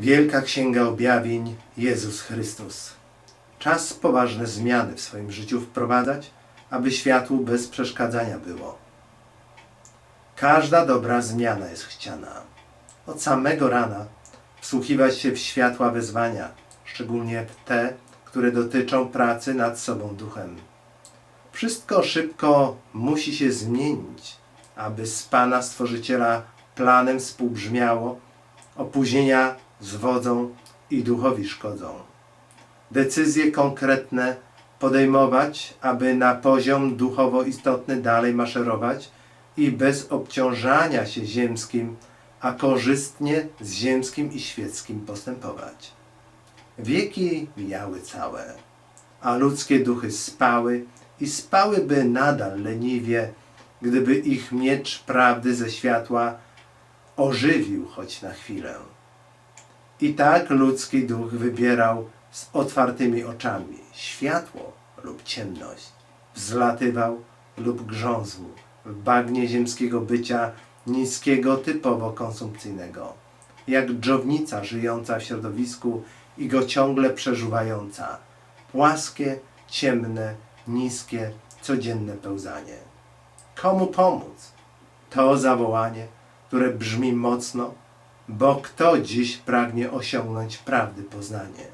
Wielka Księga Objawień Jezus Chrystus. Czas poważne zmiany w swoim życiu wprowadzać, aby światłu bez przeszkadzania było. Każda dobra zmiana jest chciana. Od samego rana wsłuchiwać się w światła wezwania, szczególnie w te, które dotyczą pracy nad sobą duchem. Wszystko szybko musi się zmienić, aby z Pana Stworzyciela planem współbrzmiało, opóźnienia zwodzą i duchowi szkodzą. Decyzje konkretne podejmować, aby na poziom duchowo istotny dalej maszerować i bez obciążania się ziemskim, a korzystnie z ziemskim i świeckim postępować. Wieki mijały całe, a ludzkie duchy spały i spałyby nadal leniwie, gdyby ich miecz prawdy ze światła ożywił choć na chwilę. I tak ludzki duch wybierał z otwartymi oczami światło lub ciemność, wzlatywał lub grzązł w bagnie ziemskiego bycia niskiego, typowo konsumpcyjnego, jak dżownica żyjąca w środowisku i go ciągle przeżuwająca. Płaskie, ciemne, niskie, codzienne pełzanie. Komu pomóc? To zawołanie, które brzmi mocno, bo kto dziś pragnie osiągnąć prawdy poznanie?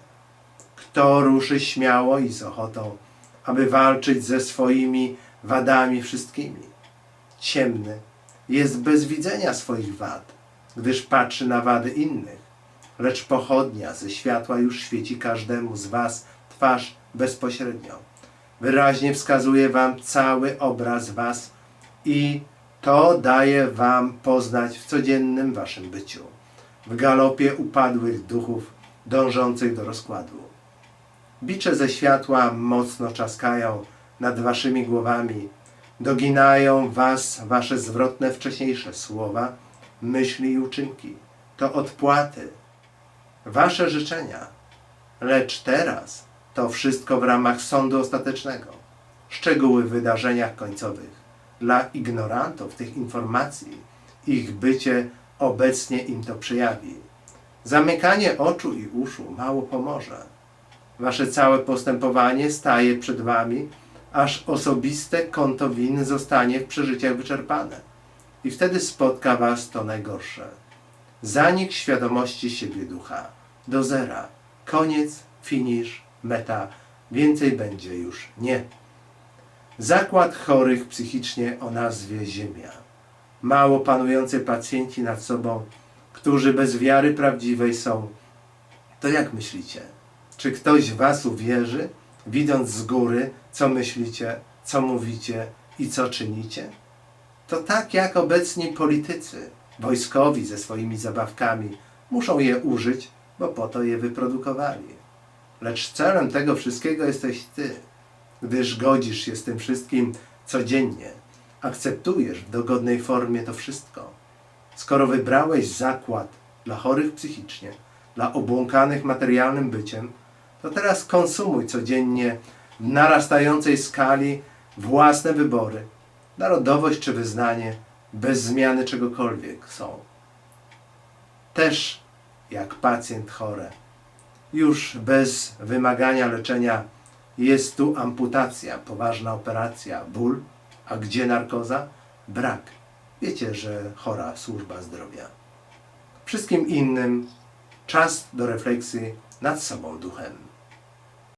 Kto ruszy śmiało i z ochotą, aby walczyć ze swoimi wadami wszystkimi? Ciemny jest bez widzenia swoich wad, gdyż patrzy na wady innych, lecz pochodnia ze światła już świeci każdemu z was twarz bezpośrednio. Wyraźnie wskazuje wam cały obraz was i to daje wam poznać w codziennym waszym byciu, w galopie upadłych duchów dążących do rozkładu. Bicze ze światła mocno czaskają nad waszymi głowami, doginają was wasze zwrotne wcześniejsze słowa, myśli i uczynki. To odpłaty, wasze życzenia. Lecz teraz to wszystko w ramach sądu ostatecznego. Szczegóły w wydarzeniach końcowych. Dla ignorantów tych informacji ich bycie obecnie im to przejawi. Zamykanie oczu i uszu mało pomoże. Wasze całe postępowanie staje przed wami, aż osobiste konto win zostanie w przeżyciach wyczerpane. I wtedy spotka was to najgorsze. Zanik świadomości siebie ducha. Do zera. Koniec, finisz, meta. Więcej będzie już nie. Zakład chorych psychicznie o nazwie Ziemia. Mało panujący pacjenci nad sobą, którzy bez wiary prawdziwej są. To jak myślicie? Czy ktoś was uwierzy, widząc z góry, co myślicie, co mówicie i co czynicie? To tak jak obecni politycy, wojskowi ze swoimi zabawkami, muszą je użyć, bo po to je wyprodukowali. Lecz celem tego wszystkiego jesteś ty, gdyż godzisz się z tym wszystkim codziennie, akceptujesz w dogodnej formie to wszystko. Skoro wybrałeś zakład dla chorych psychicznie, dla obłąkanych materialnym byciem, to teraz konsumuj codziennie w narastającej skali własne wybory, narodowość czy wyznanie, bez zmiany czegokolwiek są. Też jak pacjent chory, już bez wymagania leczenia jest tu amputacja, poważna operacja, ból, a gdzie narkoza? Brak. Wiecie, że chora służba zdrowia. Wszystkim innym czas do refleksji nad sobą duchem.